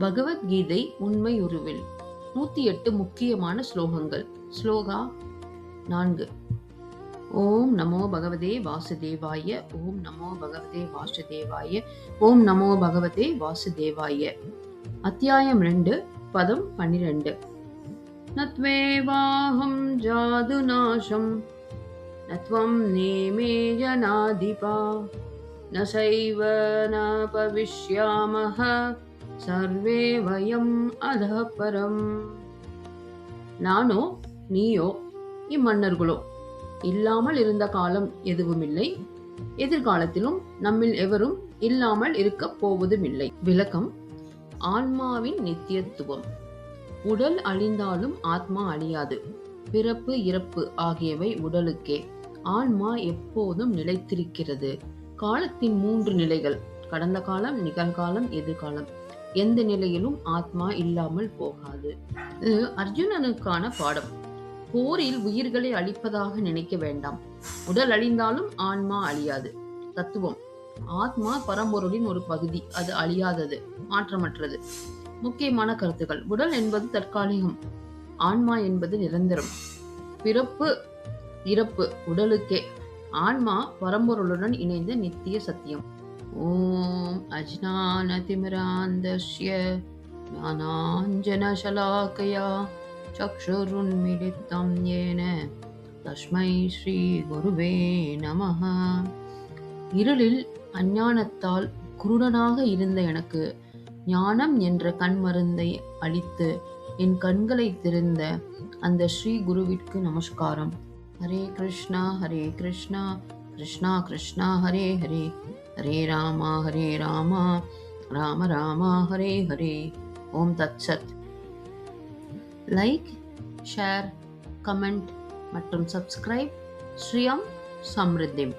பகவத்கீதை உண்மை உருவில் நூத்தி எட்டு முக்கியமான ஸ்லோகங்கள். ஸ்லோகா நான்கு. ஓம் நமோ பகவதே வாசுதேவாய ஓம் நமோ பகவதே வாசுதேவாய ஓம் நமோ பகவதே வாசுதேவாய. அத்தியாயம் ரெண்டு பதம் பன்னிரண்டு. நத்வேவாகம் ஜாது நாசம் நத்வம் நேமே ஜனாதிபா நசைவ ந பவிஷ்யாமஹ சர்வே வயம் அதः பரம். நானோ நீயோ இம்மன்னர்களோ. இல்லாமல் இருந்த காலம் எதுவுமில்லை. எதிர்காலத்திலும் நம்மில் எவரும் இல்லாமல் இருக்கப் போவதுமில்லை. விளக்கம் ஆன்மாவின் நித்தியத்துவம். உடல் அழிந்தாலும் ஆத்மா அழியாது. பிறப்பு இறப்பு ஆகியவை உடலுக்கே. ஆன்மா எப்போதும் நிலைத்திருக்கிறது. காலத்தின் மூன்று நிலைகள் கடந்த காலம் நிகழ்காலம் எதிர்காலம். எந்த நிலையிலும் ஆத்மா இல்லாமல் போகாது. இது அர்ஜுனனுக்கான பாடம். போரில் உயிர்களை அழிப்பதாக நினைக்க வேண்டாம். உடல் அழிந்தாலும் ஆன்மா அழியாது. தத்துவம். ஆத்மா பரம்பொருளின் ஒரு பகுதி. அது அழியாதது மாற்றமற்றது. முக்கியமான கருத்துக்கள். உடல் என்பது தற்காலிகம். ஆன்மா என்பது நிரந்தரம். பிறப்பு இறப்பு உடலுக்கே. ஆன்மா பரம்பொருளுடன் இணைந்த நித்திய சத்தியம். ॐ அஜ்ஞானதிமிராந்தஸ்ய ज्ञानाञ्जनशलाकया चक्षुरुन्मिलितं येन தஸ்மை ஸ்ரீ குருவே நமः இருளில் அஞ்ஞானத்தால் குருடனாக இருந்த எனக்கு ஞானம் என்ற கண்மருந்தை அளித்து என் கண்களை திறந்த அந்த ஸ்ரீ குருவிற்கு நமஸ்காரம். ஹரே கிருஷ்ணா ஹரே கிருஷ்ணா. கிருஷ்ணா கிருஷ்ணா ஹரே ஹரே ஹரே ராமா ஹரே ராமா ராம ராமா ஹரே ஹரே ஓம் தத்சத் லைக் ஷேர் கமெண்ட் மற்றும் சப்ஸ்கிரைப் ஸ்ரீயம் சம்ருத்திம்